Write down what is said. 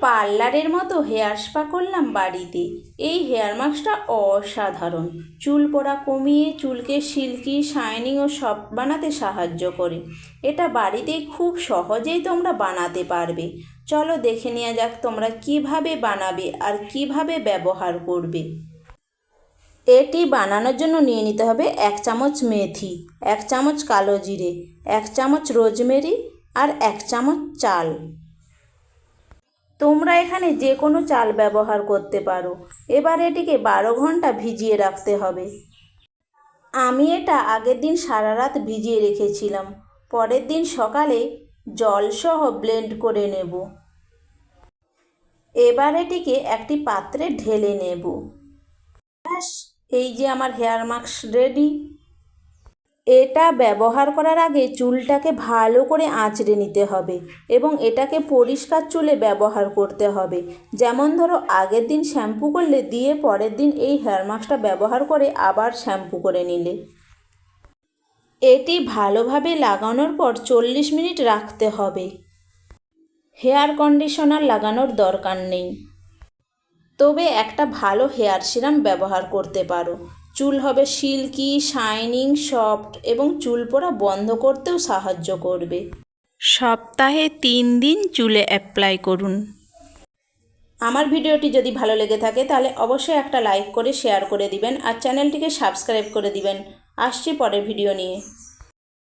পার্লারের মতো hair spa করলাম বাড়িতে। এই হেয়ার মাস্কটা অসাধারণ। চুল পড়া কমিয়ে চুলকে সিল্কি, শাইনিং ও সব বানাতে সাহায্য করে। এটা বাড়িতেই খুব সহজেই তোমরা বানাতে পারবে। চলো দেখে নেওয়া যাক তোমরা কীভাবে বানাবে আর কীভাবে ব্যবহার করবে। এটি বানানোর জন্য নিয়ে নিতে হবে এক চামচ মেথি, এক চামচ কালো জিরে, এক চামচ রোজমেরি আর এক চামচ চাল। তোমরা এখানে যে কোনো চাল ব্যবহার করতে পারো। এবার এটিকে বারো ঘণ্টা ভিজিয়ে রাখতে হবে। আমি এটা আগের দিন সারা রাত ভিজিয়ে রেখেছিলাম। পরের দিন সকালে জলসহ ব্লেন্ড করে নেব। এবার এটিকে একটি পাত্রে ঢেলে নেব। ব্যাস, এই যে আমার হেয়ার মাস্ক রেডি। এটা ব্যবহার করার আগে চুলটাকে ভালো করে আঁচড়ে নিতে হবে এবং এটাকে পরিষ্কার চুলে ব্যবহার করতে হবে। যেমন ধরো, আগের দিন শ্যাম্পু করলে, দিয়ে পরের দিন এই হেয়ার মাস্কটা ব্যবহার করে আবার শ্যাম্পু করে নিলে। এটি ভালোভাবে লাগানোর পর চল্লিশ মিনিট রাখতে হবে। হেয়ার কন্ডিশনার লাগানোর দরকার নেই। তবে একটা ভালো হেয়ার সিরাম ব্যবহার করতে পারো। চুল হবে সিল্কি শাইনিং সফট এবং চুল পড়া বন্ধ করতেও সাহায্য করবে। সপ্তাহে তিন দিন চুলে অ্যাপ্লাই করুন। আমার ভিডিওটি যদি ভালো লেগে থাকে তাহলে অবশ্যই একটা লাইক করে শেয়ার করে দিবেন আর চ্যানেলটিকে সাবস্ক্রাইব করে দিবেন। আসছি পরের ভিডিও নিয়ে।